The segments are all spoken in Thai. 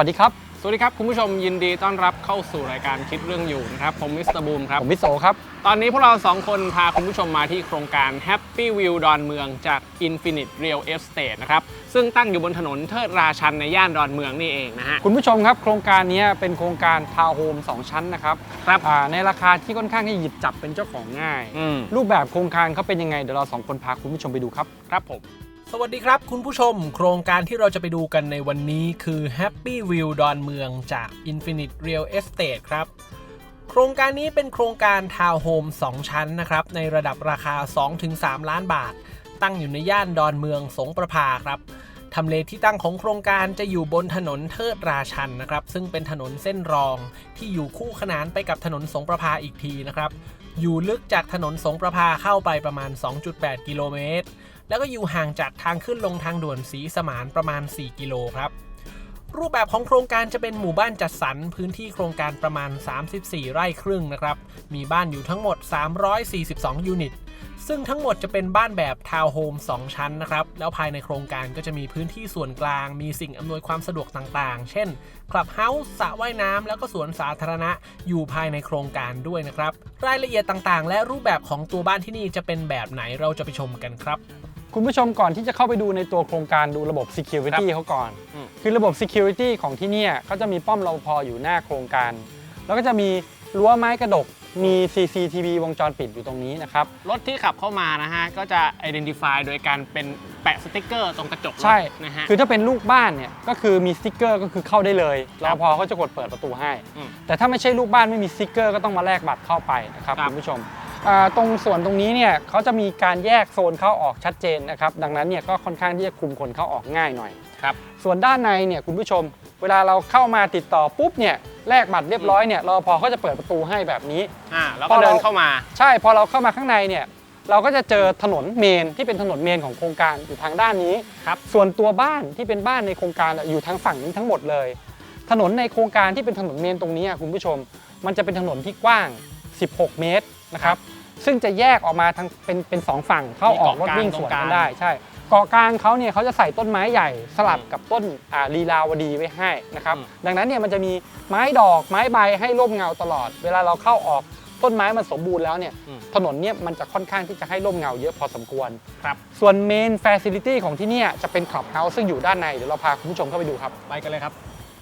สวัสดีครับ สวัสดีครับ คุณผู้ชมยินดีต้อนรับเข้าสู่รายการคิดเรื่องอยู่นะครับ ผมมิสเตอร์บูมครับผมวิโสครับ ตอนนี้พวกเราสองคนพาคุณผู้ชมมาที่โครงการ Happy View ดอนเมืองจาก Infinite Real Estate นะครับซึ่งตั้งอยู่บนถนนเทิดราชันในย่านดอนเมืองนี่เองนะฮะคุณผู้ชมครับโครงการนี้เป็นโครงการทาวน์โฮม2 ชั้นนะครับครับอ่าในราคาที่ค่อนข้างที่หยิบจับเป็นเจ้าของง่ายอืมรูปแบบโครงการเขาเป็นยังไงเดี๋ยวเราสองคนพาคุณผู้ชมไปดูครับครับผม สวัสดีครับ คุณผู้ชมโครงการที่เราจะไปดูกันในวันนี้คือ Happy View ดอนเมืองจาก Infinite Real Estate ครับ โครงการนี้เป็นโครงการทาวน์โฮม 2 ชั้นนะครับ ในระดับราคา 2-3 ล้านบาท ตั้งอยู่ในย่านดอนเมืองสงประภาครับทำเลที่ตั้งของโครงการจะอยู่บนถนนเทิดราชันนะครับ ซึ่งเป็นถนนเส้นรองที่อยู่คู่ขนานไปกับถนนสงประภาอีกทีนะครับ อยู่ลึกจากถนนสงประภาเข้าไปประมาณ 2.8 กิโลเมตร แล้วก็อยู่ห่างจากทางขึ้นลงทางด่วนสีสมานประมาณ 4 กิโลครับรูปแบบของโครงการจะเป็นหมู่บ้านจัดสรรพื้นที่โครงการประมาณ 34 ไร่ครึ่งนะครับ มีบ้านอยู่ทั้งหมด 342 ยูนิต ซึ่งทั้งหมดจะเป็นบ้านแบบทาวน์โฮม 2 ชั้นนะครับ แล้วภายในโครงการก็จะมีพื้นที่ส่วนกลาง มีสิ่งอำนวยความสะดวกต่างๆ เช่น คลับเฮาส์ สระว่ายน้ำ แล้วก็สวนสาธารณะ อยู่ภายในโครงการด้วยนะครับ รายละเอียดต่างๆ และรูปแบบของตัวบ้านที่นี่จะเป็นแบบไหนเราจะไปชมกันครับ คุณผู้ชมก่อนที่จะเข้าไปดูในตัวโครงการดูระบบ Security เขาก่อน อืม คือระบบ Security ของที่เนี่ยเขาจะมีป้อมรปภอยู่หน้าโครงการ แล้วก็จะมีรั้วไม้กระดกมี CCTV วงจรปิดอยู่ตรงนี้นะครับ รถที่ขับเข้ามานะฮะ ก็จะ identify โดยการเป็นแปะสติ๊กเกอร์ตรงกระจกรถใช่ นะฮะ คือถ้าเป็นลูกบ้านเนี่ย ก็คือมีสติ๊กเกอร์ก็คือเข้าได้เลยครรัอบพอเขาจะกดเปิดประตูให้ อืมแต่ถ้าไม่ใช่ลูกบ้านไม่มีสติ๊กเกอร์ก็ต้องมาแลกบัตรเข้าไปนะครับครับ คุณผู้ชมอ่า ตรงส่วนตรงนี้เนี่ยเขาจะมีการแยกโซนเข้าออกชัดเจนนะครับดังนั้นเนี่ยก็ค่อนข้างที่จะคุมคนเข้าออกง่ายหน่อยครับส่วนด้านในเนี่ยคุณผู้ชม เวลาเราเข้ามาติดต่อปุ๊บเนี่ยแลกบัตรเรียบร้อยเนี่ยรอพอเขาจะเปิดประตูให้แบบนี้อ่าแล้วพก็อเราเดินเข้ามา ใช่พอเราเข้ามาข้างในเนี่ยเราก็จะเจอถนนเมนที่เป็นถนนเมนของโครงการอยู่ทางด้านนี้ครับส่วนตัวบ้านที่เป็นบ้านในโครงการอะอยู่ทางฝั่งนี้ทั้งหมดเลย ถนนในโครงการที่เป็นถนนเมนตรงนี้อะคุณผู้ชม มันจะเป็นถนนที่กว้าง 16 เมตร นะครับซึ่งจะแยกออกมาทางเป็นเป็นสองฝั่งเข้าออกรถวิ่งสวนกันได้ใช่เกาะกลางเขาเนี่ยเขาจะใส่ต้นไม้ใหญ่สลับกับต้นอ่าลีลาวดีไว้ให้นะครับอืมดังนั้นเนี่ยมันจะมีไม้ดอกไม้ใบให้ร่มเงาตลอด เวลาเราเข้าออกต้นไม้มันสมบูรณ์แล้วเนี่ยอืมถนนเนี่ยมันจะค่อนข้างที่จะให้ร่มเงาเยอะพอสมควรครับส่วนเมน f ฟ c i ลิตี้ของที่เนี่ยจะเป็นคลับเฮาส์ซึ่งอยู่ด้านในเดี๋ยวเราพาคุณผู้ชมเข้าไปดูครับไปกันเลยครับ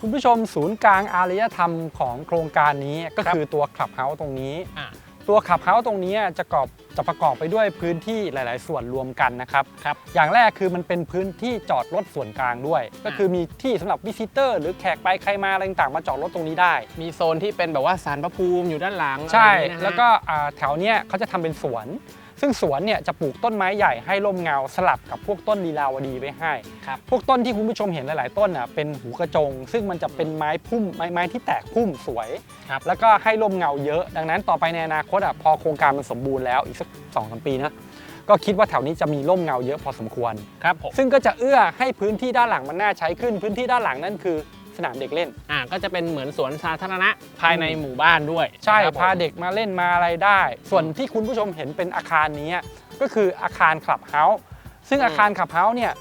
คุณผู้ชมศูนย์กลางอารยธรรมของโครงการนี้ก็ครับคือตัวคลับเฮาส์ตรงนี้อ่า ตัวคลับเฮาส์ตรงนี้จะประกอบจะประกอบไปด้วยพื้นที่หลาย ๆ ส่วนรวมกันนะครับครับ อย่างแรกคือมันเป็นพื้นที่จอดรถส่วนกลางด้วย ก็คือมีที่สำหรับวิสิเตอร์ หรือแขกไปใครมาอะไรต่างๆมาจอดรถตรงนี้ได้ มีโซนที่เป็นแบบว่าสารพระภูมิอยู่ด้านหลังใช่อะไรอย่างนี้นะฮะแล้วก็อ่าแถวเนี้ยเขาจะทำเป็นสวน ซึ่งสวนเนี่ยจะปลูกต้นไม้ใหญ่ให้ร่มเงาสลับกับพวกต้นลีลาวดีไว้ให้ ครับพวกต้นที่คุณผู้ชมเห็นหลาย ๆ ต้นอะเป็นหูกระจง ซึ่งมันจะเป็นไม้พุ่มไม้ไม้ที่แตกพุ่มสวย ครับ แล้วก็ให้ร่มเงาเยอะ ดังนั้นต่อไปในอนาคตอะพอโครงการมันสมบูรณ์แล้วอีกสักสองสามปีนะก็คิดว่าแถวนี้จะมีร่มเงาเยอะพอสมควร ครับผมซึ่งก็จะเอื้อให้พื้นที่ด้านหลังมันน่าใช้ขึ้น พื้นที่ด้านหลังนั่นคือ สนามเด็กเล่น อ่าก็จะเป็นเหมือนสวนสาธารณะภายในหมู่บ้านด้วยใช่นะครับผมพาเด็กมาเล่นมาอะไรได้ ส่วนที่คุณผู้ชมเห็นเป็นอาคารนี้ก็คืออาคารคลับเฮาส์ซึ่งอืมอาคารคลับเฮาส์เนี่ย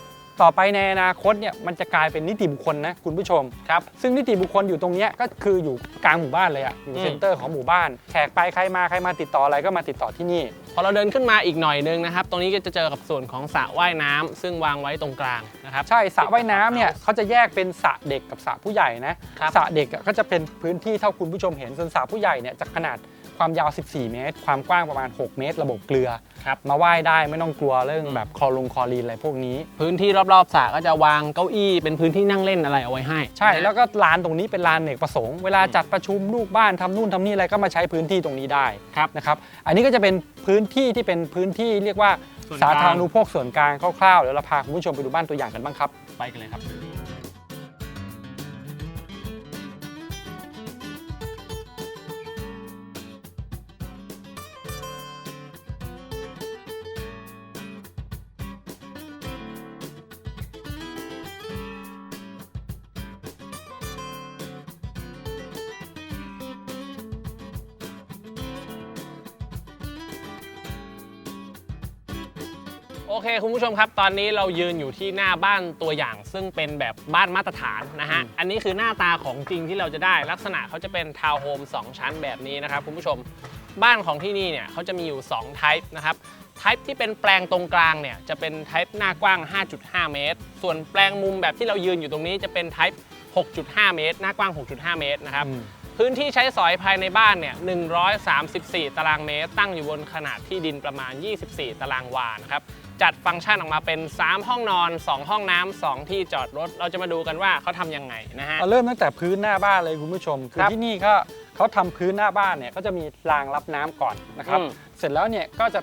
ต่อไปในอนาคตเนี่ยมันจะกลายเป็นนิติบุคคลนะคุณผู้ชมครับซึ่งนิติบุคคลอยู่ตรงเนี้ยก็คืออยู่กลางหมู่บ้านเลยอะอยู่อืมเซ็นเตอร์ของหมู่บ้านแขกไปใครมาใครมาติดต่ออะไรก็มาติดต่อที่นี่ พอเราเดินขึ้นมาอีกหน่อยนึงนะครับ ตรงนี้ก็จะเจอกับส่วนของสระว่ายน้ำซึ่งวางไว้ตรงกลางนะครับ ใช่สระว่ายน้ำเนี่ยเขาจะแยกเป็นสระเด็กกับสระผู้ใหญ่นะครับ สระเด็กอะก็จะเป็นพื้นที่เท่าคุณผู้ชมเห็นส่วนสระผู้ใหญ่เนี่ยจะขนาด ความยาว 14 เมตร ความกว้างประมาณ 6 เมตร ระบบเกลือ ครับมาว่ายได้ไม่ต้องกลัวเรื่องอืมแบบคลอลงคลอรีนอะไรพวกนี้ พื้นที่รอบๆสระก็จะวางเก้าอี้เป็นพื้นที่นั่งเล่นอะไรเอาไว้ให้ใช่นะฮะแล้วก็ลานตรงนี้เป็นลานเนกประสงค์ เวลาจัดประชุมลูกบ้านทำนู่นทำนี่อะไรก็มาใช้พื้นที่ตรงนี้ได้ครับ นะครับ อันนี้ก็จะเป็นพื้นที่ที่เป็นพื้นที่เรียกว่าส่วนกสาลางธารณูปโภคส่วนกลางคร่าวๆเดี๋ยวเราพาคุณผู้ชมไปดูบ้านตัวอย่างกันบ้างครับ ไปกันเลยครับ โอเคคุณผู้ชมครับ ตอนนี้เรายืนอยู่ที่หน้าบ้านตัวอย่าง ซึ่งเป็นแบบบ้านมาตรฐานนะฮะ อันนี้คือหน้าตาของจริงที่เราจะได้ ลักษณะเขาจะเป็นทาวน์โฮม2 ชั้นแบบนี้นะครับคุณผู้ชมบ้านของที่นี่เนี่ยเขาจะมีอยู่2 type นะครับ type ที่เป็นแปลงตรงกลางเนี่ยจะเป็น type หน้ากว้าง 5.5 เมตร ส่วนแปลงมุมแบบที่เรายืนอยู่ตรงนี้จะเป็น type 6.5 เมตร หน้ากว้าง 6.5 เมตรนะครับอืมพื้นที่ใช้สอยภายในบ้านเนี่ย 134 ตารางเมตร ตั้งอยู่บนขนาดที่ดินประมาณ 24 ตารางวานะครับ จัดฟังก์ชันออกมาเป็น 3 ห้องนอน 2 ห้องน้ำ2ที่จอดรถ เราจะมาดูกันว่าเขาทำยังไงนะฮะเอาเริ่มตั้งแต่พื้นหน้าบ้านเลยคุณผู้ชม คือครับที่นี่ก็เขาทำพื้นหน้าบ้านเนี่ยก็จะมีรางรับน้ำก่อนนะครับอืมเสร็จแล้วเนี่ยก็จะ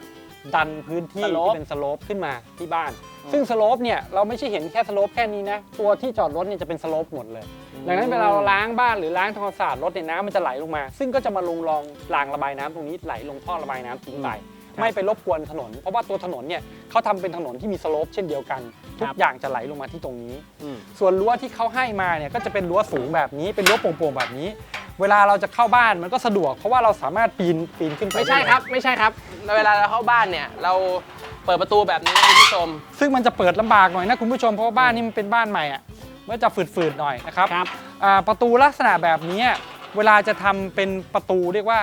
ดันพื้นที่สโลปที่เป็นสโลปขึ้นมาที่บ้าน ซึ่งสโลปเนี่ยเราไม่ใช่เห็นแค่สโลปแค่นี้นะ ตัวที่จอดรถเนี่ยจะเป็นสโลปหมดเลย ดังนั้นเวลาเราล้างบ้านหรือล้างทำความสะอาดรถเนี่ยน้ำมันจะไหลลงมา ซึ่งก็จะมาลงรองรางระบายน้ำตรงนี้ไหลลงท่อระบายน้ำทิ้งไปครับ ไม่ไปรบกวนถนน เพราะว่าตัวถนนเนี่ยเขาทำเป็นถนนที่มีสโลปเช่นเดียวกัน ทุกครับอย่างจะไหลลงมาที่ตรงนี้อืมส่วนรั้วที่เขาให้มาเนี่ยก็จะเป็นรั้วสูงแบบนี้เป็นรั้วโปร่งๆแบบนี้ เวลาเราจะเข้าบ้านมันก็สะดวก เพราะว่าเราสามารถปีนปีนขึ้นไปไม่ใช่ด้ครับ ไม่ใช่ครับ เวลาเราเข้าบ้านเนี่ยเราเปิดประตูแบบนี้นะคุณผู้ชม ซึ่งมันจะเปิดลำบากหน่อยนะคุณผู้ชมเพราะว่าบ้านนี้มันเป็นบ้านใหม่อะมันจะฝืดๆหน่อยนะครับครับอ่าประตูลักษณะแบบนี้เวลาจะทำเป็นประตูเรียกว่า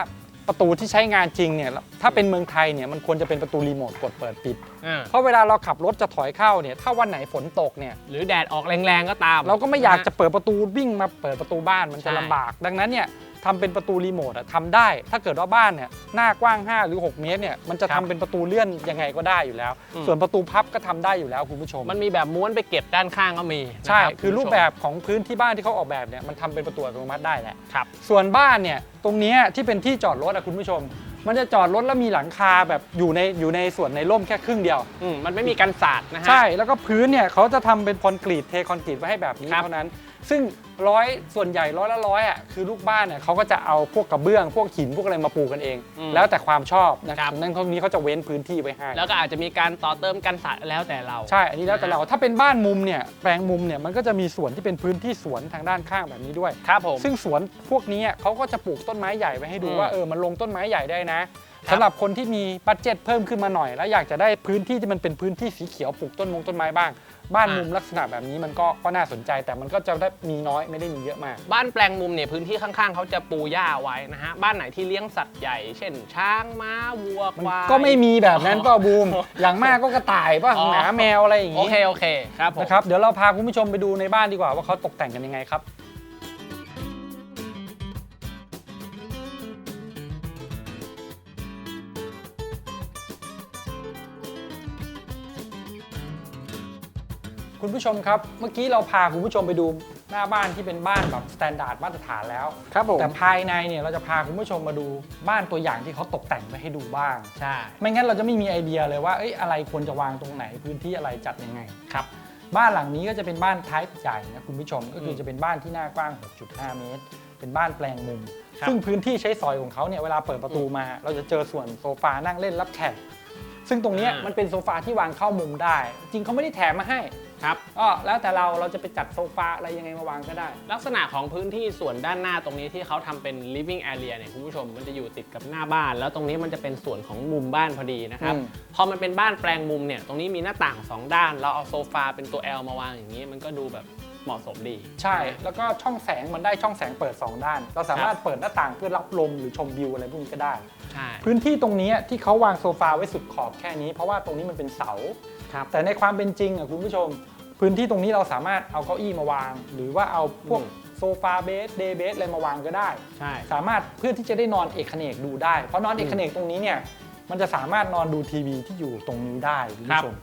ประตูที่ใช้งานจริงเนี่ยถ้าเป็นเมืองไทยเนี่ยมันควรจะเป็นประตูรีโมทกดเปิดปิด อ่าเพราะเวลาเราขับรถจะถอยเข้าเนี่ยถ้าวันไหนฝนตกเนี่ยหรือแดดออกแรงๆก็ตาม เราก็ไม่อยากนฮจะเปิดประตูวิ่งมาเปิดประตูบ้านมันใช่จะลำบาก ดังนั้นเนี่ย ทำเป็นประตูรีโมทอะทำได้ ถ้าเกิดว่าบ้านเนี่ยหน้ากว้าง 5 หรือ 6 เมตรเนี่ยมันจะทำเป็นประตูเลื่อนยังไงก็ได้อยู่แล้วส่วนประตูพับก็ทำได้อยู่แล้วคุณผู้ชม มันมีแบบม้วนไปเก็บด้านข้างก็มีนะใช่ รับคือรูปณผู้ชมแบบของพื้นที่บ้านที่เขาออกแบบเนี่ยมันทำเป็นประตูอัตโนมัติได้แหละ ครับ ส่วนบ้านเนี่ยตรงเนี้ยที่เป็นที่จอดรถอะคุณผู้ชม มันจะจอดรถแล้วมีหลังคาแบบอยู่ในอยู่ในส่วนในร่มแค่ครึ่งเดียว อืมมันไม่มีกันศาสตร์นะฮะ ใช่แล้วก็พื้นเนี่ยเขาจะทำเป็นคอนกรีตเทคอนกรีตไว้ให้แบบนี้ครับ เท่านั้น ซึ่งร้อยส่วนใหญ่ร้อยละร้อยอะคือลูกบ้านเนี่ยเขาก็จะเอาพวกกระเบื้อง พวกหินพวกอะไรมาปูกันเอง อืมแล้วแต่ความชอบนะครับนั่นเขานี้เขาจะเว้นพื้นที่ไว้ให้แล้วก็อาจจะมีการต่อเติมกันศาสตร์แล้วแต่เรา ใช่ อันนี้แล้วแต่เราถ้าเป็นบ้านมุมเนี่ยแปลงมุมเนี่ยมันก็จะมีสวนที่เป็นพื้นที่สวนทางด้านข้างแบบนี้ด้วย ครับผม ซึ่งสวนพวกนี้เขาก็จะปลูกต้นไม้ใหญ่ไว้ให้ดูอืมว่าเออมันลงต้นไม้ใหญ่ได้นะครับ สำหรับคนที่มีบัตเจ็ตเพิ่มขึ้นมาหน่อย แล้วอยากจะได้พื้นที่ที่มันเป็นพื้นที่สีเขียวปลูกต้นมงต้นไม้บ้าง บ้านอ่ามุมุมลักษณะแบบนี้มันก็ก็น่าสนใจ แต่มันก็จะได้มีน้อยไม่ได้มีเยอะมาก บ้านแปลงมุมเนี่ยพื้นที่ข้างๆ เขาจะปูหญ้าไว้นะฮะ บ้านไหนที่เลี้ยงสัตว์ใหญ่ เช่น ช้างม้าวัวมันควายก็ไม่มีแบบนั้นเปล่าบูม อย่างมากก็กระต่ายป่ะอ๋อหมาแมวอะไรอย่างโองี้เคโอเคครับผมนะครับเดี๋ยวเราพาคุณผู้ชมไปดูในบ้านดีกว่าว่าเขาตกแต่งกันยังไงครับ คุณผู้ชมครับ เมื่อกี้เราพาคุณผู้ชมไปดูหน้าบ้านที่เป็นบ้านแบบสแตนดาร์ดมาตรฐานแล้ว ครับผม แต่ภายในเนี่ยเราจะพาคุณผู้ชมมาดูบ้านตัวอย่างที่เขาตกแต่งไว้ให้ดูบ้าง ใช่ ไม่งั้นเราจะไม่มีไอเดียเลยว่าเอ้ยอะไรควรจะวางตรงไหนพื้นที่อะไรจัดยังไงครับ บ้านหลังนี้ก็จะเป็นบ้านไทป์ใหญ่นะคุณผู้ชมก็คือมจะเป็นบ้านที่หน้ากว้าง 6.5 เมตร เป็นบ้านแปลงมุม ครับ ซึ่งพื้นที่ใช้สอยของเขาเนี่ยเวลาเปิดประตูมา เราจะเจอส่วนโซฟานั่งเล่นรับแขกซึ่งตรงเนี้ยอ่ามัมันเป็นโซฟาที่วางเข้ามุมได้ จริงเขาไม่ได้แถมมาให้ ครับ ก็แล้วแต่เราเราจะไปจัดโซฟาอะไรยังไงมาวางก็ได้ ลักษณะของพื้นที่ส่วนด้านหน้าตรงนี้ที่เขาทำเป็น living area เนี่ยคุณผู้ชมมันจะอยู่ติดกับหน้าบ้าน แล้วตรงนี้มันจะเป็นส่วนของมุมบ้านพอดีนะครับ อืม พอมันเป็นบ้านแปลงมุมเนี่ยตรงนี้มีหน้าต่างสองด้าน เราเอาโซฟาเป็นตัว L มาวางอย่างนี้ มันก็ดูแบบเหมาะสมดี ใช่ แล้วก็ช่องแสงมันได้ช่องแสงเปิด 2 ด้าน เราสามารถเปิดหน้าต่างเพื่อรับลมหรือชมวิวอะไรพวกนี้ก็ได้ ใช่ พื้นที่ตรงนี้ที่เขาวางโซฟาไว้สุดขอบแค่นี้ เพราะว่าตรงนี้มันเป็นเสาครับ แต่ในความเป็นจริงอะคุณผู้ชม พื้นที่ตรงนี้เราสามารถเอาเก้าอี้มาวาง หรือว่าเอาพวกอืมโซฟาเบสเดย์เบสอะไรมาวางก็ได้ ใช่ สามารถเพื่อที่จะได้นอนเอกเขนกดูได้ เพราะนอนเอกเขนกตรงนี้เนี่ยมันจะสามารถนอนดูทีวีที่อยู่ตรงนี้ได้คุณผู้ชม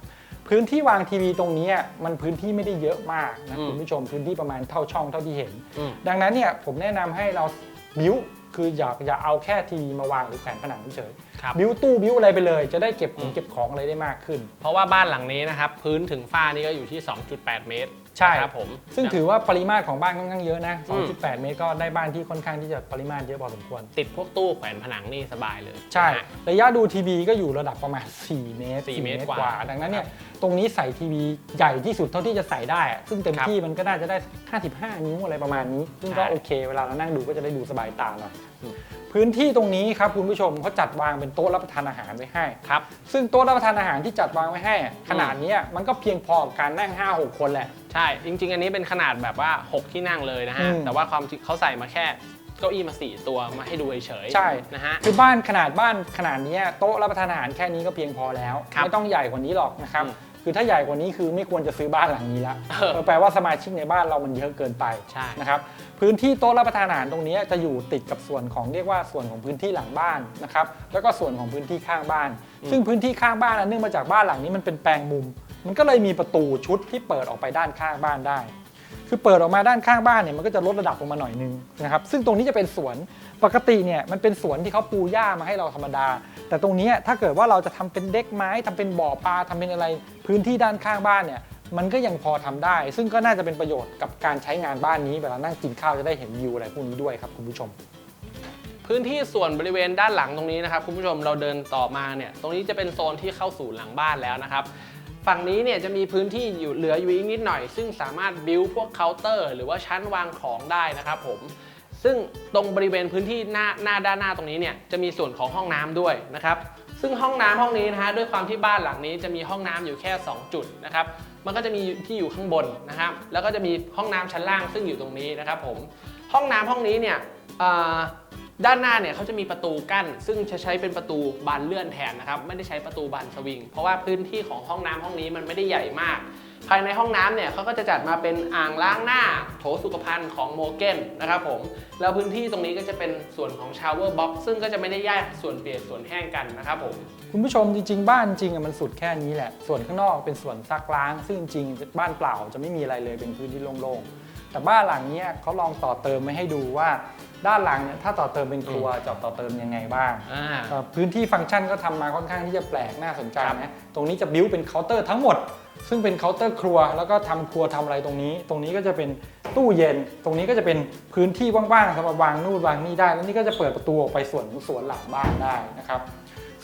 พื้นที่วางทีวีตรงนี้มันพื้นที่ไม่ได้เยอะมากนะอืมคุณผู้ชมพื้นที่ประมาณเท่าช่องเท่าที่เห็นอืมดังนั้นเนี่ยผมแนะนำให้เราบิ้ว คืออย่าอย่าเอาแค่ทีวีมาวางหรือแขวนผนังเฉยครับ บิ้วตู้บิ้วอะไรไปเลย จะได้เก็บขอืองมเก็บของอะไรได้มากขึ้น เพราะว่าบ้านหลังนี้นะครับ พื้นถึงฝ้านี่ก็อยู่ที่ 2.8 เมตรใช่ ครับผมซึ่งถือว่าปริมาตรของบ้านค่อนข้างเยอะนะอืม2.8 เมตรก็ได้บ้านที่ค่อนข้างที่จะปริมาตรเยอะพอสมควร ติดพวกตู้แขวนผนังนี่สบายเลยใช่ นะฮะ ระยะดูทีวีก็อยู่ระดับประมาณ 4 เมตร4 4เมตรกว่าดังนั้นเนี่ยตรงนี้ใส่ทีวีใหญ่ที่สุดเท่าที่จะใส่ได้อะซึ่งเต็มครับที่มันก็น่าจะได้ 55 นิ้วอะไรประมาณนี้ ซึ่งก็ใช่โอเค เวลาเรานั่งดูก็จะได้ดูสบายตาหน่อยพื้นที่ตรงนี้ครับคุณผู้ชมเขาจัดวางเป็นโต๊ะรับประทานอาหารไว้ให้ครับซึ่งโต๊ะรับประทานอาหารที่จัดวางไว้ให้อะขนาดเนี้ยมันก็เพียงพอกับการนั่ง 5-6 คนแหละ ใช่ จริง ๆ อันนี้เป็นขนาดแบบว่า 6 ที่นั่งเลยนะฮะอืมแต่ว่าความจริงเขาใส่มาแค่เก้าอี้มา 4 ตัวมาให้ดูเฉยๆใช่นะฮะคือบ้านขนาดบ้านขนาดเนี้ยโต๊ะรับประทานอาหารแค่นี้ก็เพียงพอแล้วครับไม่ต้องใหญ่กว่านี้หรอกนะครับอืม คือถ้าใหญ่กว่านี้คือไม่ควรจะซื้อบ้านหลังนี้ละเออเออแปลว่าสมาชิกในบ้านเรามันเยอะเกินไปใช่นะครับพื้นที่โต๊ะรับประทานอาหารตรงนี้จะอยู่ติดกับส่วนของเรียกว่าส่วนของพื้นที่หลังบ้านนะครับแล้วก็ส่วนของพื้นที่ข้างบ้าน ซึ่งพื้นที่ข้างบ้านอันเนื่องมาจากบ้านหลังนี้มันเป็นแปลงมุม มันก็เลยมีประตูชุดที่เปิดออกไปด้านข้างบ้านได้ คือเปิดออกมาด้านข้างบ้านเนี่ยมันก็จะลดระดับลงมาหน่อยนึงนะครับซึ่งตรงนี้จะเป็นสวน ปกติเนี่ยมันเป็นสวนที่เขาปูหญ้ามาให้เราธรรมดา แต่ตรงนี้ถ้าเกิดว่าเราจะทำเป็นเด็กไม้ทำเป็นบ่อปลาทำเป็นอะไร พื้นที่ด้านข้างบ้านเนี่ยมันก็ยังพอทำได้ ซึ่งก็น่าจะเป็นประโยชน์กับการใช้งานบ้านนี้เวลานั่งกินข้าวจะได้เห็นวิวอะไรพวกนี้ด้วยครับคุณผู้ชม พื้นที่ส่วนบริเวณด้านหลังตรงนี้นะครับคุณผู้ชมเราเดินต่อมาเนี่ยตรงนี้จะเป็นโซนที่เข้าสู่หลังบ้านแล้วนะครับฝั่งนี้เนี่ยจะมีพื้นที่อยู่เหลืออยู่อีกนิดหน่อย ซึ่งสามารถบิวพวกเคาน์เตอร์ หรือว่าชั้นวางของได้นะครับผม ซึ่งตรงบริเวณพื้นที่หน้าหน้าด้านหน้าตรงนี้เนี่ยจะมีส่วนของห้องน้ำด้วยนะครับ ซึ่งห้องน้ำห้องนี้นะฮะด้วยความที่บ้านหลังนี้จะมีห้องน้ำอยู่แค่ 2 จุดนะครับ มันก็จะมีที่อยู่ข้างบนนะครับ แล้วก็จะมีห้องน้ำชั้นล่างซึ่งอยู่ตรงนี้นะครับผม ห้องน้ำห้องนี้เนี่ยด้านหน้าเนี่ยเขาจะมีประตูกั้น ซึ่งจะใช้เป็นประตูบานเลื่อนแทนนะครับ ไม่ได้ใช้ประตูบานสวิง เพราะว่าพื้นที่ของห้องน้ำห้องนี้มันไม่ได้ใหญ่มาก ภายในห้องน้ำเนี่ยเขาก็จะจัดมาเป็นอ่างล้างหน้าโถสุขภัณฑ์ของโมเกนนะครับผม แล้วพื้นที่ตรงนี้ก็จะเป็นส่วนของชาวเวอร์บ็อกซ์ซึ่งก็จะไม่ได้แยกส่วนเปียกส่วนแห้งกันนะครับผม คุณผู้ชมจริงๆ บ้านจริงอะมันสุดแค่นี้แหละ ส่วนข้างนอกเป็นส่วนซักล้าง ซึ่งจริงๆบ้านเปล่าจะไม่มีอะไรเลยเป็นพื้นที่โล่งๆ แต่บ้านหลังเนี้ยเขาลองต่อเติมไม่ให้ดูว่า ด้านหลังเนี่ยถ้าต่อเติมเป็นครัวจะต่อเติมยังไงบ้าง อ่า เอ่อพื้นที่ฟังก์ชันก็ทำมาค่อนข้างที่จะแปลกน่าสนใจนะ ตรงนี้จะบิ้วเป็นเคาน์เตอร์ทั้งหมด ซึ่งเป็นเคาน์เตอร์ครัว แล้วก็ทำครัวทำอะไรตรงนี้ ตรงนี้ก็จะเป็นตู้เย็น ตรงนี้ก็จะเป็นพื้นที่ว่างๆสำหรับวางนู่นวางนี่ได้ แล้วนี่ก็จะเปิดประตูออกไปส่วนของสวนหลังบ้านได้นะครับ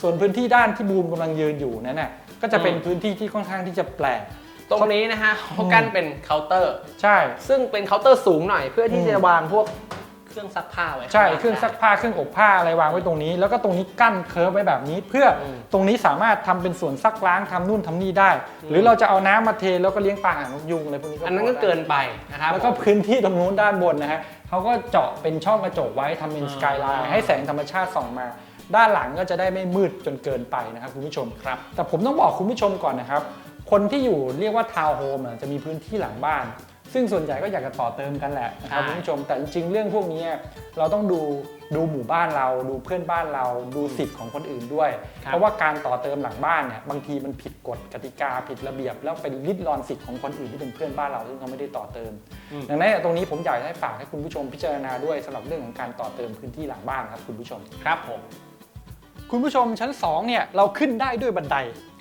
ส่วนพื้นที่ด้านที่บูมกำลังยืนอยู่นั่นน่ะก็จะเป็นอืมพื้นที่ที่ค่อนข้างที่จะแปลกตรงนี้นะฮะเขากั้นเป็นเคาน์เตอร์ ใช่ ซึ่งเป็นเคาน์เตอร์สูงหน่อยเพื่อที่อืมจะวางพวก เครื่องซักผ้าไว้ใช่ข้างล่างเครื่องซักผ้าเครื่องอบผ้าอะไรวางไว้ตรงนี้ แล้วก็ตรงนี้กั้นเคิร์ฟไว้แบบนี้ เพื่ออมตรงนี้สามารถทำเป็นส่วนซักล้างทำนู่นทำนี่ได้ หรือเราจะเอาน้ำมาเทแล้วก็เลี้ยงปลาหางนกยุงอะไรพวกนี้ก็อันนั้นก็พได้เกินไปนะครับ แล้วก็พื้นที่ตรงนู้นด้านบนนะฮะเขาก็เจาะเป็นช่องกระจกไว้ทำเป็นอ่า สกายไลน์ให้แสงธรรมชาติส่องมา ด้านหลังก็จะได้ไม่มืดจนเกินไปนะครับคุณผู้ชม ครับ แต่ผมต้องบอกคุณผู้ชมก่อนนะครับ คนที่อยู่เรียกว่าทาวน์โฮมอะจะมีพื้นที่หลังบ้าน ซึ่งส่วนใหญ่ก็อยากจะต่อเติมกันแหละนะครับใช่คุณผู้ชมแต่จริงๆเรื่องพวกนี้เราต้องดูดูหมู่บ้านเราดูเพื่อนบ้านเราดูสิทธิ์ของคนอื่นด้วยครับเพราะว่าการต่อเติมหลังบ้านเนี่ยบางทีมันผิดกฎกติกาผิดระเบียบ แล้วเป็นริดรอนสิทธิ์ของคนอื่นที่เป็นเพื่อนบ้านเราซึ่งเขาไม่ได้ต่อเติม ดังนั้นตรงนี้ผมอยากให้ฝากให้คุณผู้ชมพิจารณาด้วยสำหรับเรื่องของการต่อเติมพื้นที่หลังบ้านครับคุณผู้ชมครับผม คุณผู้ชมชั้นสองเนี่ยเราขึ้นได้ด้วยบันได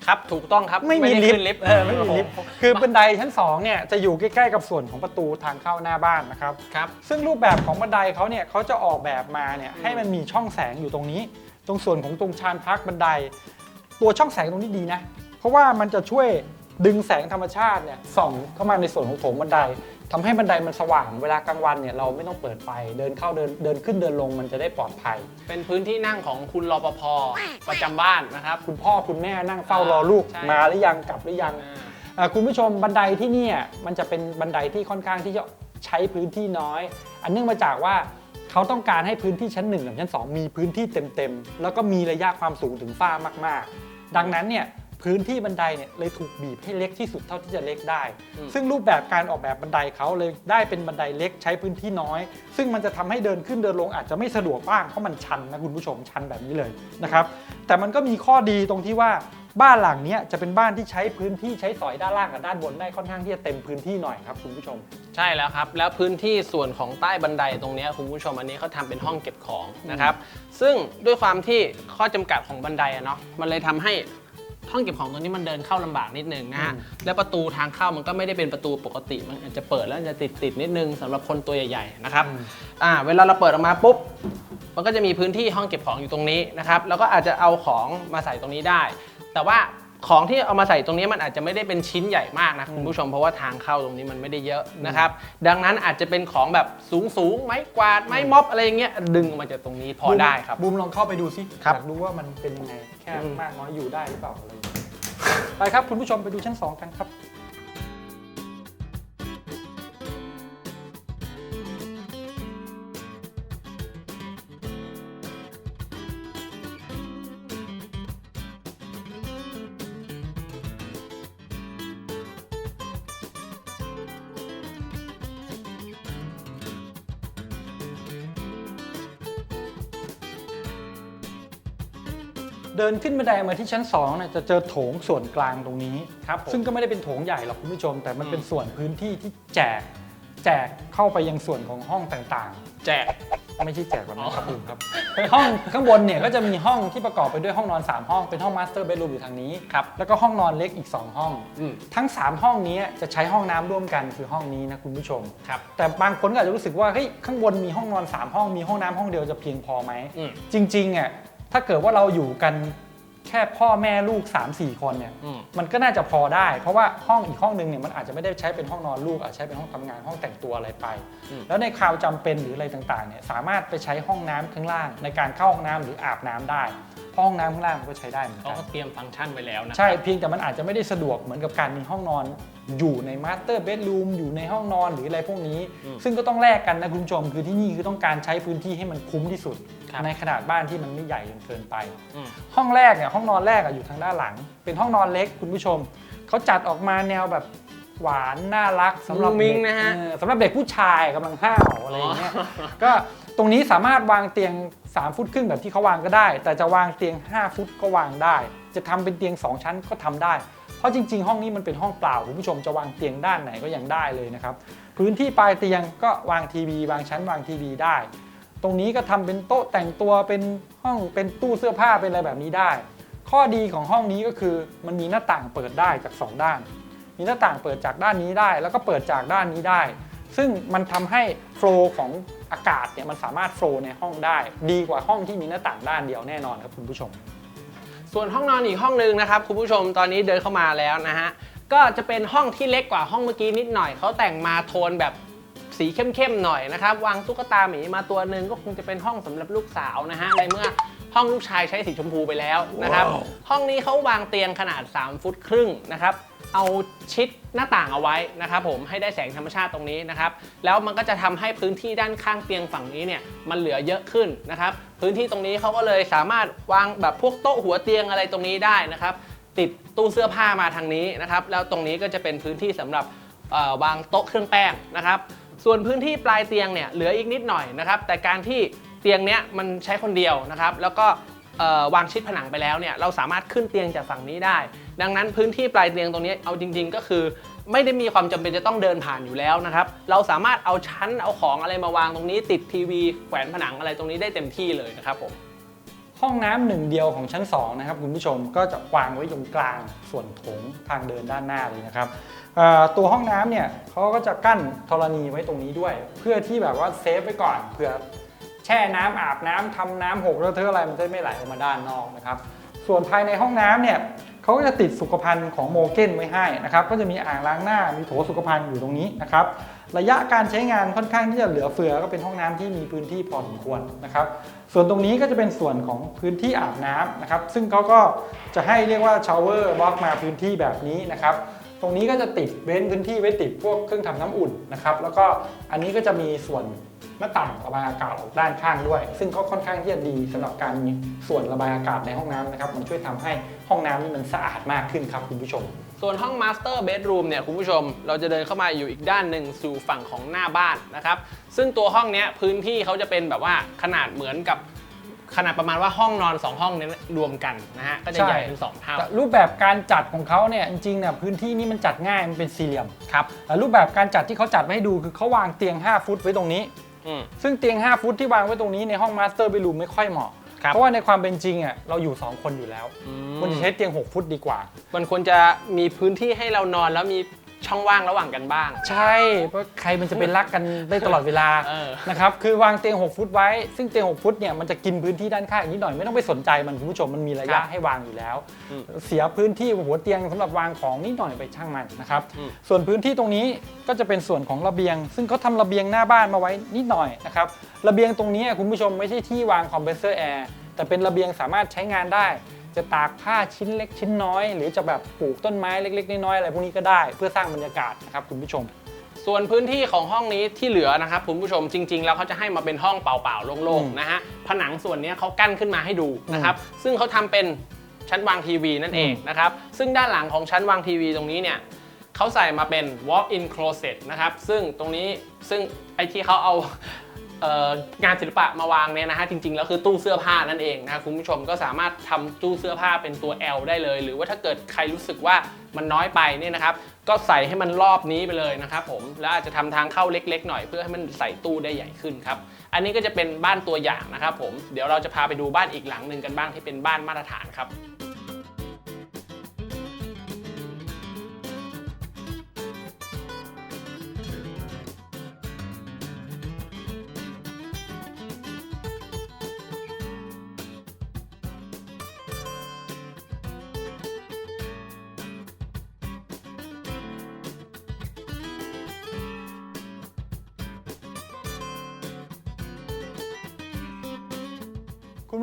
ครับ ถูกต้องครับไม่มีด้ลิฟขึ้ต์นลิฟต์เออไม่มีลิฟต์คือบันไดชั้น2เนี่ยจะอยู่ใกล้ๆกับส่วนของประตูทางเข้าหน้าบ้านนะครับ ครับ ซึ่งรูปแบบของบันไดเขาเนี่ยเขาจะออกแบบมาเนี่ยให้มันมีช่องแสงอยู่ตรงนี้ ตรงส่วนของตรงชานพักบันได ตัวช่องแสงตรงนี้ดีนะ เพราะว่ามันจะช่วยดึงแสงธรรมชาติเนี่ยส่องเข้ามาในส่วนของโถงบันได ทำให้บันไดมันสว่างเวลากลางวันเนี่ยเราไม่ต้องเปิดไฟเดินเข้าเดินเดินขึ้นเดินลงมันจะได้ปลอดภัย เป็นพื้นที่นั่งของคุณรปภประจำบ้านนะครับ คุณพ่อคุณแม่นั่งเฝ้ารอลูกใช่มาหรือยังกลับหรือยังอ่าอ่าคุณผู้ชมบันไดที่เนี่ยมันจะเป็นบันไดที่ค่อนข้างที่จะใช้พื้นที่น้อย อันเนื่องมาจากว่าเขาต้องการให้พื้นที่ชั้น 1 กับชั้น 2 มีพื้นที่เต็มๆ แล้วก็มีระยะความสูงถึงฝ้ามากๆ ดังนั้นเนี่ย พื้นที่บันไดเนี่ยเลยถูกบีบให้เล็กที่สุดเท่าที่จะเล็กได้อืมซึ่งรูปแบบการออกแบบบันไดเขาเลยได้เป็นบันไดเล็กใช้พื้นที่น้อย ซึ่งมันจะทำให้เดินขึ้นเดินลงอาจจะไม่สะดวกบ้างเพราะมันชันนะคุณผู้ชมชันแบบนี้เลยนะครับแต่มันก็มีข้อดีตรงที่ว่าบ้านหลังเนี้ยจะเป็นบ้านที่ใช้พื้นที่ใช้สอยด้านล่างกับด้านบนได้ค่อนข้างที่จะเต็มพื้นที่หน่อยครับคุณผู้ชม ใช่แล้วครับ แล้วพื้นที่ส่วนของใต้บันไดตรงเนี้ยคุณผู้ชมอันนี้เขาทำเป็นห้องเก็บของนะครับ ซึ่งด้วยความที่ข้อจำกัดของบันไดอะเนาะมันเลยทำให้ ห้องเก็บของตรงนี้มันเดินเข้าลำบากนิดนึงนะฮะอืมแล้วประตูทางเข้ามันก็ไม่ได้เป็นประตูปกติ มันอาจจะเปิดแล้วจะติดติดๆนิดนึงสำหรับคนตัวใหญ่ๆนะครับ อ่า เวลาเราเปิดออกมาปุ๊บ มันก็จะมีพื้นที่ห้องเก็บของอยู่ตรงนี้นะครับ แล้วก็อาจจะเอาของมาใส่ตรงนี้ได้ แต่ว่าของที่เอามาใส่ตรงนี้มันอาจจะไม่ได้เป็นชิ้นใหญ่มากนะคุณผู้ชมเพราะว่าทางเข้าตรงนี้มันไม่ได้เยอะนะครับ ดังนั้นอาจจะเป็นของแบบสูงสูงๆไม้กวาดไม้ม็อบอะไรอย่างเงี้ยดึงออกมาจากตรงนี้พอได้ครับ บูมลองเข้าไปดูสิครับ อยากรู้ว่ามันเป็นยังไง แค่อืมมากน้อยอยู่ได้หรือเปล่าอะไรอย่างเงี้ยไปครับคุณผู้ชมไปดูชั้น 2 กันครับ เดินขึ้นบันไดมาที่ชั้น2เนี่ยจะเจอโถงส่วนกลางตรงนี้ ครับผมซึ่งก็ไม่ได้เป็นโถงใหญ่หรอกคุณผู้ชม แต่มันอืมเป็นส่วนพื้นที่ที่แจก แจกเข้าไปยังส่วนของห้องต่างแจก ๆ ไม่ใช่แจกแบบนั้นครับอ๋อบูมครับห้องข้างบนเนี่ยก็จะมีห้องที่ประกอบไปด้วยห้องนอน 3 ห้องเป็นห้องมาสเตอร์เบดรูมอยู่ทางนี้ครับแล้วก็ห้องนอนเล็กอีก 2 ห้อง อืม ทั้ง 3 ห้องนี้จะใช้ห้องน้ำร่วมกันคือห้องนี้นะคุณผู้ชม ครับ แต่บางคนก็อาจจะรู้สึกว่าเฮ้ยข้างบนมีห้องนอน 3 ห้องมีห้องน้ำห้องเดียวจะเพียงพอไหม อืม จริงๆอะ ถ้าเกิดว่าเราอยู่กันแค่พ่อแม่ลูก 3-4 คนเนี่ยอืม มันก็น่าจะพอได้ เพราะว่าห้องอีกห้องหนึ่งเนี่ยมันอาจจะไม่ได้ใช้เป็นห้องนอนลูกอาจจะใช้เป็นห้องทำงานห้องแต่งตัวอะไรไป อืม แล้วในคราวจำเป็นหรืออะไรต่างๆเนี่ยสามารถไปใช้ห้องน้ำข้างล่าง ในการเข้าห้องน้ำหรืออาบน้ำได้เพราะห้องน้ำข้างล่างมันก็ใช้ได้เหมือนเขากันก็เตรียมฟังก์ชันไว้แล้วนะใช่เพียงแต่มันอาจจะไม่ได้สะดวกเหมือนกับการมีห้องนอนอยู่ในมาสเตอร์เบดรูมอยู่ในห้องนอนหรืออะไรพวกนี้ ซึ่งก็ต้องแลกกันนะคุณผู้ชมคือที่นี่คือต้องการใช้พื้นที่ให้มันคุ้มที่สุด ในขนาดบ้านที่มันไม่ใหญ่จนเกินไป อืม ห้องแรกเนี่ยห้องนอนแรกอะอยู่ทางด้านหลัง เป็นห้องนอนเล็กคุณผู้ชมเขาจัดออกมาแนวแบบหวานน่ารักสำหรับมุ้งมิ้เด็งกนะฮะเออสำหรับเด็กผู้ชายกำลังห้าวอะไรอย่างเงี้ยก็ตรงนี้สามารถวางเตียง 3 ฟุตครึ่งแบบที่เขาวางก็ได้ แต่จะวางเตียง 5 ฟุตก็วางได้ จะทำเป็นเตียง 2 ชั้นก็ทำได้ เพราะจริง ๆ ห้องนี้มันเป็นห้องเปล่าคุณผู้ชมจะวางเตียงด้านไหนก็ยังได้เลยนะครับ พื้นที่ปลายเตียงก็วางทีวีวางชั้นวางทีวีได้ ตรงนี้ก็ทำเป็นโต๊ะแต่งตัวเป็นห้องเป็นตู้เสื้อผ้าเป็นอะไรแบบนี้ได้ ข้อดีของห้องนี้ก็คือมันมีหน้าต่างเปิดได้จาก 2 ด้าน มีหน้าต่างเปิดจากด้านนี้ได้ แล้วก็เปิดจากด้านนี้ได้ ซึ่งมันทำให้โฟล์ของอากาศเนี่ยมันสามารถโฟล์ในห้องได้ ดีกว่าห้องที่มีหน้าต่างด้านเดียวแน่นอนครับคุณผู้ชม ส่วนห้องนอนอีกห้องหนึ่งนะครับคุณผู้ชมตอนนี้เดินเข้ามาแล้วนะฮะก็จะเป็นห้องที่เล็กกว่าห้องเมื่อกี้นิดหน่อยเขาแต่งมาโทนแบบ สีเข้มๆหน่อยนะครับวางตุ๊กตาหมีมาตัวหนึ่งก็คงจะเป็นห้องสำหรับลูกสาวนะฮะในเมื่อห้องลูกชายใช้สีชมพูไปแล้วนะครับห้องนี้เขาวางเตียงขนาด 3 ฟุตครึ่งนะครับเอาชิดหน้าต่างเอาไว้นะครับผมให้ได้แสงธรรมชาติตรงนี้นะครับแล้วมันก็จะทำให้พื้นที่ด้านข้างเตียงฝั่งนี้เนี่ยมันเหลือเยอะขึ้นนะครับพื้นที่ตรงนี้เขาก็เลยสามารถวางแบบพวกโต๊ะหัวเตียงอะไรตรงนี้ได้นะครับติดตู้เสื้อผ้ามาทางนี้นะครับแล้วตรงนี้ก็จะเป็นพื้นที่สำหรับเอ่อวางโต๊ะเครื่องแป้งนะครับ ส่วนพื้นที่ปลายเตียงเนี่ยเหลืออีกนิดหน่อยนะครับ แต่การที่เตียงเนี้ยมันใช้คนเดียวนะครับ แล้วก็วางชิดผนังไปแล้วเนี่ยเราสามารถขึ้นเตียงจากฝั่งนี้ได้ ดังนั้นพื้นที่ปลายเตียงตรงนี้เอาจริง ๆ ก็คือ ไม่ได้มีความจำเป็นจะต้องเดินผ่านอยู่แล้วนะครับเราสามารถเอาชั้นเอาของอะไรมาวางตรงนี้ ติดทีวีแขวนผนังอะไรตรงนี้ได้เต็มที่เลยนะครับผมห้องน้ำหนึ่งเดียวของชั้น2นะครับคุณผู้ชมก็จะวางไว้ตรงกลางส่วนโถงทางเดินด้านหน้าเลยนะครับ ตัวห้องน้ำเนี่ยเขาก็จะกั้นธรณีไว้ตรงนี้ด้วย เพื่อที่แบบว่าเซฟไว้ก่อนเผื่อแช่น้ำอาบน้ำทำน้ำหกแล้วเทอะอะไรมันจะไม่ไหลออกมาด้านนอกนะครับ ส่วนภายในห้องน้ำเนี่ยเขาก็จะติดสุขภัณฑ์ของโมเก้นไว้ให้นะครับ ก็จะมีอ่างล้างหน้ามีโถสุขภัณฑ์อยู่ตรงนี้นะครับ ระยะการใช้งานค่อนข้างที่จะเหลือเฟือก็เป็นห้องน้ำที่มีพื้นที่พอสมควรนะครับ ส่วนตรงนี้ก็จะเป็นส่วนของพื้นที่อาบน้ำนะครับ ซึ่งเขาก็จะให้เรียกว่าชาวเวอร์บล็อกมาพื้นที่แบบนี้นะครับ รงนี้ก็จะติดเว้นพื้นที่ไว้ติดพวกเครื่องทำน้ำอุ่นนะครับแล้วก็อันนี้ก็จะมีส่วนหน้าต่างระบายอากาศออกด้านข้างด้วย ซึ่งก็ค่อนข้างที่จะดีสำหรับการมีส่วนระบายอากาศในห้องน้ำนะครับมันช่วยทำให้ห้องน้ำนี่มันสะอาดมากขึ้นครับคุณผู้ชม ส่วนห้องมาสเตอร์เบดรูมเนี่ยคุณผู้ชม เราจะเดินเข้ามาอยู่อีกด้านหนึ่งสู่ฝั่งของหน้าบ้านนะครับซึ่งตัวห้องเนี้ยพื้นที่เขาจะเป็นแบบว่าขนาดเหมือนกับ ขนาดประมาณว่าห้องนอน 2 ห้องเนี้รวมกันนะฮะก็จะใช่ใหญ่เป็น 2 เท่า แต่รูปแบบการจัดของเขาเนี่ยจริงๆเนี่ยพื้นที่นี่มันจัดง่ายมันเป็นสี่เหลี่ยมครับแต่รูปแบบการจัดที่เขาจัดไว้ให้ดูคือเขาวางเตียง 5 ฟุตไว้ตรงนี้ อืม ซึ่งเตียง 5 ฟุตที่วางไว้ตรงนี้ในห้องมาสเตอร์เบดรูมไม่ค่อยเหมาะ ครับ เพราะว่าในความเป็นจริงอะเราอยู่ 2 คนอยู่แล้วอืมควรจะใช้เตียง 6 ฟุตดีกว่า มันควรจะมีพื้นที่ให้เรานอนแล้วมี ช่องว่างระหว่างกันบ้าง ใช่ เพราะใครมันจะไปรักกันได้ตลอดเวลาเออ นะครับ คือวางเตียง 6 ฟุตไว้ ซึ่งเตียง 6 ฟุตเนี่ยมันจะกินพื้นที่ด้านข้างอีกนิดหน่อยไม่ต้องไปสนใจมันคุณผู้ชมมันมีระครัยะบให้วางอยู่แล้วอืมเสียพื้นที่หัวเตียงสำหรับวางของนิดหน่อยไปช่างมันนะครับ อืม ส่วนพื้นที่ตรงนี้ก็จะเป็นส่วนของระเบียง ซึ่งเขาทำระเบียงหน้าบ้านมาไว้นิดหน่อยนะครับ ระเบียงตรงนี้คุณผู้ชมไม่ใช่ที่วางคอมเพรสเซอร์แอร์แต่เป็นระเบียงสามารถใช้งานได้ จะตากผ้าชิ้นเล็กชิ้นน้อย หรือจะแบบปลูกต้นไม้เล็ก ๆ น้อยๆอะไรพวกนี้ก็ได้ เพื่อสร้างบรรยากาศนะครับคุณผู้ชมส่วนพื้นที่ของห้องนี้ที่เหลือนะครับคุณผู้ชมจริง ๆ แล้วเขาจะให้มาเป็นห้องเปล่าๆโล่งอืมๆนะฮะผนังส่วนเนี้ยเขากั้นขึ้นมาให้ดูนะครับซึ่งเขาทำเป็นชั้นวางทีวีนั่นเองอืมนะครับซึ่งด้านหลังของชั้นวางทีวีตรงนี้เนี่ยเขาใส่มาเป็น walk-in closet นะครับซึ่งตรงนี้ซึ่งไอ้ที่เขาเอาเอ่อ งานศิลปะมาวางเนี่ยนะฮะจริงๆแล้วคือตู้เสื้อผ้านั่นเองนะคุณผู้ชมก็สามารถทำตู้เสื้อผ้าเป็นตัว L ได้เลย หรือว่าถ้าเกิดใครรู้สึกว่ามันน้อยไปเนี่ยนะครับก็ใส่ให้มันรอบนี้ไปเลยนะครับผมแล้วอาจจะทำทางเข้าเล็ก ๆ หน่อยเพื่อให้มันใส่ตู้ได้ใหญ่ขึ้นครับอันนี้ก็จะเป็นบ้านตัวอย่างนะครับผมเดี๋ยวเราจะพาไปดูบ้านอีกหลังหนึ่งกันบ้างที่เป็นบ้านมาตรฐานครับ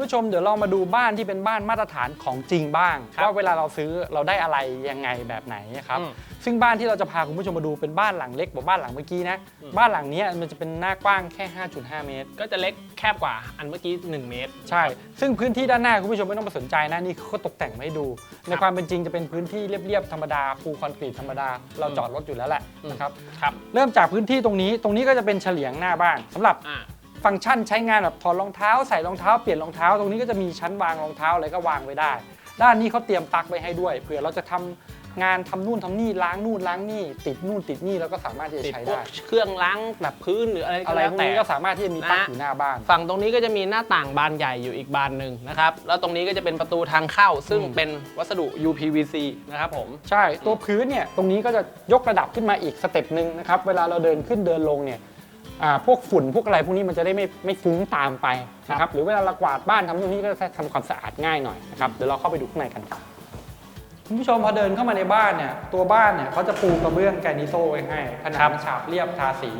ผู้ชมเดี๋ยวเรามาดูบ้านที่เป็นบ้านมาตรฐานของจริงบ้างครับว่าเวลาเราซื้อเราได้อะไรยังไงแบบไหนครับอืมซึ่งบ้านที่เราจะพาคุณผู้ชมมาดูเป็นบ้านหลังเล็กกว่าบ้านหลังเมื่อกี้นะอืมบ้านหลังเนี้ยมันจะเป็นหน้ากว้างแค่ 5.5 เมตร ก็จะเล็กแคบกว่าอันเมื่อกี้ 1 เมตร ใช่ ซึ่งพื้นที่ด้านหน้าคุณผู้ชมไม่ต้องไปสนใจนะนี่เขาตกแต่งมาให้ดู ในความเป็นจริงจะเป็นพื้นที่เรียบๆธรรมดาปูคอนกรีตธรรมดา เราจอดรถอยู่แล้วแหละอืมนะครับครับเริ่มจากพื้นที่ตรงนี้ตรงนี้ก็จะเป็นเฉลียงหน้าบ้านสำหรับอ่า ฟังก์ชันใช้งานแบบถอดรองเท้าใส่รองเท้าเปลี่ยนรองเท้าตรงนี้ก็จะมีชั้นวางรองเท้าอะไรก็วางไว้ได้ ด้านนี้เขาเตรียมปลั๊กไว้ให้ด้วยเผื่อเราจะทำงานทำนู่นทำนี่ล้างนู่นล้างนี่ ติดนู่นติดนี่แล้วก็สามารถที่จะติดใช้พวกได้เครื่องล้างแบบพื้นหรืออะไรก็อะไรแล้วพวกแต่นี้ก็สามารถที่จะมีปลั๊กนะอยู่หน้าบ้าน ฝั่งตรงนี้ก็จะมีหน้าต่างบานใหญ่อยู่อีกบานหนึ่งนะครับแล้วตรงนี้ก็จะเป็นประตูทางเข้า ซึ่งอืมเป็นวัสดุ UPVC นะครับผม ใช่ตัวพื้นเนี่ยตรงนี้ก็จะยกระดับขึ้นมาอีกสเต็ปหนึ่งนะครับเวลาเราเดินขึ้นเดินลงเนี่ยอ่า พวกฝุ่นพวกอะไรพวกนี้มันจะได้ไม่ไม่ฟุ้งตามไปนะครับหรือเวลาเรากวาดบ้านทำตรงนี้ก็จะทำความสะอาดง่ายหน่อยนะครับเดี๋ยวเราเข้าไปดูข้างในกันครับคุณผู้ชมพอเดินเข้ามาในบ้านเนี่ยตัวบ้านเนี่ยเขาจะปูกระเบื้องแกรนิโตไว้ให้ผนังฉาบเรียบทาสี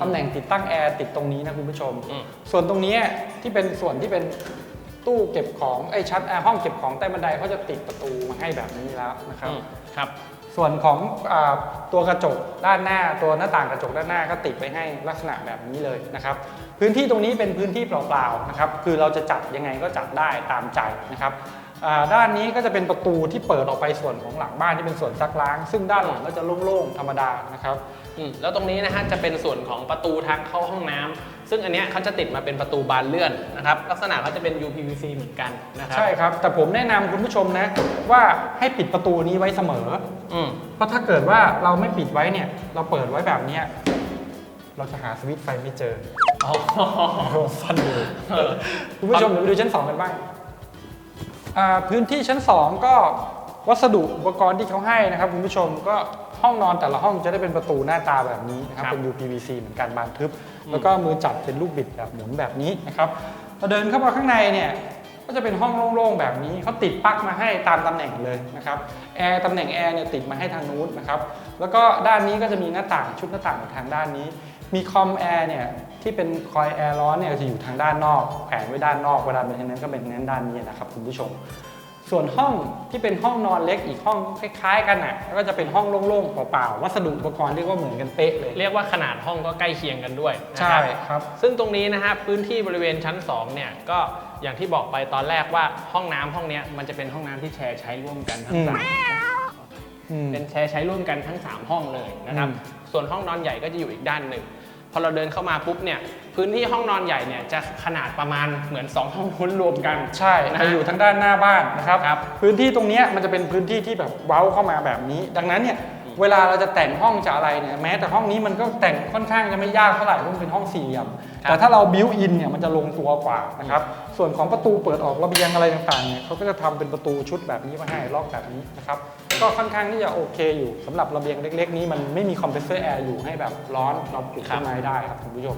ตำแหน่งติดตั้งแอร์ติดตรงนี้นะคุณผู้ชมอืมส่วนตรงนี้ที่เป็นส่วนที่เป็นตู้เก็บของไอ้ชั้นอ่าห้องเก็บของใต้บันไดเขาจะติดประตูมาให้แบบนี้แล้วนะครับอืมครับ ส่วนของอตัวกระจกด้านหน้า ตัวหน้าต่างกระจกด้านหน้าก็ติดไว้ให้ลักษณะแบบนี้เลยนะครับ พื้นที่ตรงนี้เป็นพื้นที่เปล่าๆนะครับ คือเราจะจัดยังไงก็จัดได้ตามใจนะครับด้านนี้ก็จะเป็นประตูที่เปิดออกไปส่วนของหลังบ้านที่เป็นส่วนซักล้าง ซึ่งด้านหลังก็จะโล่งๆธรรมดานะครับแล้วตรงนี้นะฮะจะเป็นส่วนของประตูทางเข้าห้องน้ำ ซึ่งอันเนี้ยเขาจะติดมาเป็นประตูบานเลื่อนนะครับลักษณะเขาจะเป็น UPVC เหมือนกันนะครับใช่ครับ แต่ผมแนะนำคุณผู้ชมนะ ว่าให้ปิดประตูนี้ไว้เสมอ อืมเพราะถ้าเกิดว่าเราไม่ปิดไว้เนี่ย เราเปิดไว้แบบเนี้ยเราจะหาสวิตช์ไฟไม่เจออ๋อฟันดูคุณผู้ชมเดี๋ยวไปดูชั้น 2 กันบ้างอ่าพื้นที่ชั้น 2 ก็วัสดุอุปกรณ์ที่เขาให้นะครับคุณผู้ชมก็ ห้องนอนแต่ละห้องจะได้เป็นประตูหน้าตาแบบนี้นะครับครับเป็น UPVC เหมือนกันบานทึบ แล้วก็มือจับเป็นลูกบิดแบบหมุนแบบนี้นะครับพอเดินเข้ามาข้างในเนี่ยก็จะเป็นห้องโล่งๆแบบนี้เขาติดปลั๊กมาให้ตามตำแหน่งเลยนะครับแอร์ตำแหน่งแอร์เนี่ยติดมาให้ทางนู้นนะครับแล้วก็ด้านนี้ก็จะมีหน้าต่างชุดหน้าต่างอยู่ทางด้านนี้ มีคอมแอร์เนี่ยที่เป็นคอยแอร์ร้อนเนี่ยจะอยู่ทางด้านนอกแขวนไว้ด้านนอกเวลาเป็นเทนนั้นก็เป็นนั้นด้านนี้นะครับคุณผู้ชม ส่วนห้องที่เป็นห้องนอนเล็กอีกห้องคล้ายๆ กันน่ะแล้วก็จะเป็นห้องโล่งๆเปล่าๆวัสดุอุปกรณ์เรียกว่าเหมือนกันเป๊ะเลย เรียกว่าขนาดห้องก็ใกล้เคียงกันด้วยนะใช่ครับครับ ซึ่งตรงนี้นะฮะพื้นที่บริเวณชั้น2เนี่ยก็อย่างที่บอกไปตอนแรกว่าห้องน้ำห้องเนี้ยมันจะเป็นห้องน้ำที่แชร์ใช้ร่วมกันทั้งอืมสามอืมเป็นแชร์ใช้ร่วมกันทั้ง 3 ห้องเลยนะครับอืมส่วนห้องนอนใหญ่ก็จะอยู่อีกด้านหนึ่ง พอเราเดินเข้ามาปุ๊บเนี่ยพื้นที่ห้องนอนใหญ่เนี่ยจะขนาดประมาณเหมือน 2 ห้องหุ้นรวมกัน ใช่นะจะอยู่ทางด้านหน้าบ้านนะครับครับพื้นที่ตรงเนี้ยมันจะเป็นพื้นที่ที่แบบเว้าเข้ามาแบบนี้ ดังนั้นเนี่ย เวลาเราจะแต่งห้องจะอะไรเนี่ยแม้แต่ห้องนี้มันก็แต่งค่อนข้างจะไม่ยากเท่าไหร่เพราะมันเป็นห้องสี่เหลี่ยมครับแต่ถ้าเราบิวอินเนี่ยมันจะลงตัวกว่านะครับส่วนของประตูเปิดออกระเบียงอะไรต่างๆเนี่ยเขาก็จะทำเป็นประตูชุดแบบนี้มาให้ล็อกแบบนี้นะครับก็ค่อนข้างที่จะโอเคอยู่สำหรับระเบียงเล็ก ๆ นี้มันไม่มีคอมเพรสเซอร์แอร์อยู่ให้แบบร้อนเราปลูกต้นไม้ได้ครับคุณผู้ชม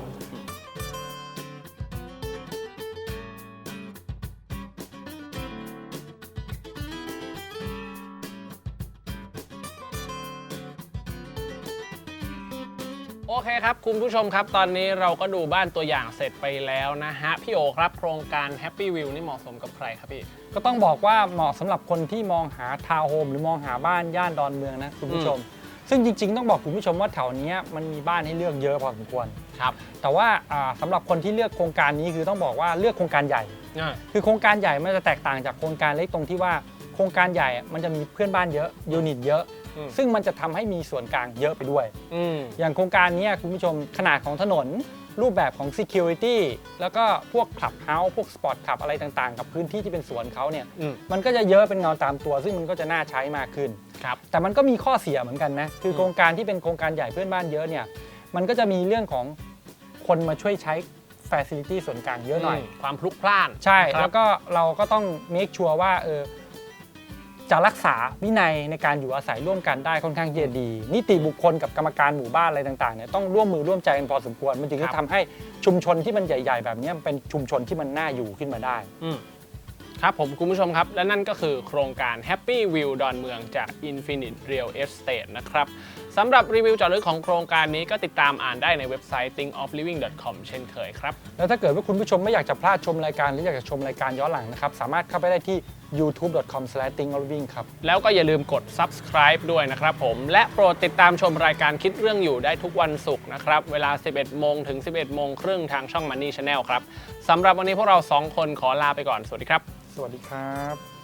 โอเคครับ คุณผู้ชมครับ ตอนนี้เราก็ดูบ้านตัวอย่างเสร็จไปแล้วนะฮะ พี่โอครับ โครงการ Happy View นี่เหมาะสมกับใครครับพี่ ก็ต้องบอกว่าเหมาะสำหรับคนที่มองหาทาวน์โฮมหรือมองหาบ้านย่านดอนเมืองนะคุณผู้ชม ซึ่งจริง ๆ ต้องบอกคุณผู้ชมว่าแถวเนี้ยมันมีบ้านให้เลือกเยอะพอสมควร ครับแต่ว่าอ่าสำหรับคนที่เลือกโครงการนี้คือต้องบอกว่าเลือกโครงการใหญ่ อ่าคือโครงการใหญ่มันจะแตกต่างจากโครงการเล็กตรงที่ว่าโครงการใหญ่อะมันจะมีเพื่อนบ้านเยอะยูนิตเยอะ อืม ซึ่งมันจะทำให้มีส่วนกลางเยอะไปด้วย อืม อย่างโครงการเนี้ยคุณผู้ชมขนาดของถนน รูปแบบของ Security แล้วก็พวกคลับเฮาส์พวกสปอร์ตคลับอะไรต่างๆ กับพื้นที่ที่เป็นสวนเขาเนี่ยอืม มันก็จะเยอะเป็นเงาตามตัว ซึ่งมันก็จะน่าใช้มากขึ้น ครับ แต่มันก็มีข้อเสียเหมือนกันนะ คือมโครงการที่เป็นโครงการใหญ่เพื่อนบ้านเยอะเนี่ย มันก็จะมีเรื่องของคนมาช่วยใช้ Facility ส่วนกลางเยอะหน่อย ความพลุกพล่าน ใช่นะครัแล้บวก็เราก็ต้อง make sure ว่าเออ จะรักษาวินัยในการอยู่อาศัยร่วมกันได้ค่อนข้างที่จะดี นิติบุคคลกับกรรมการหมู่บ้านอะไรต่างๆเนี่ยต้องร่วมมือร่วมใจกันพอสมควร มันถึงจะทำให้ชุมชนที่มันใหญ่ ๆ แบบเนี้ยมันเป็นชุมชนที่มันน่าอยู่ขึ้นมาได้ อืมครับผมคุณผู้ชมครับ และนั่นก็คือโครงการ Happy View ดอนเมืองจาก Infinite Real Estate นะครับสำหรับรีวิวเจาะลึกของโครงการนี้ก็ติดตามอ่านได้ในเว็บไซต์ thinkofliving.com เช่นเคยครับ แล้วถ้าเกิดว่าคุณผู้ชมไม่อยากจะพลาดชมรายการหรืออยากจะชมรายการย้อนหลังนะครับ สามารถเข้าไปได้ที่ youtube.com/thinkofliving ครับ แล้วก็อย่าลืมกด subscribe ด้วยนะครับผม และโปรดติดตามชมรายการคิดเรื่องอยู่ได้ทุกวันศุกร์นะครับ เวลา 11 โมงถึง 11 โมงครึ่งทางช่อง Money Channel ครับสำหรับวันนี้พวกเรา 2 คนขอลาไปก่อน สวัสดีครับ สวัสดีครับ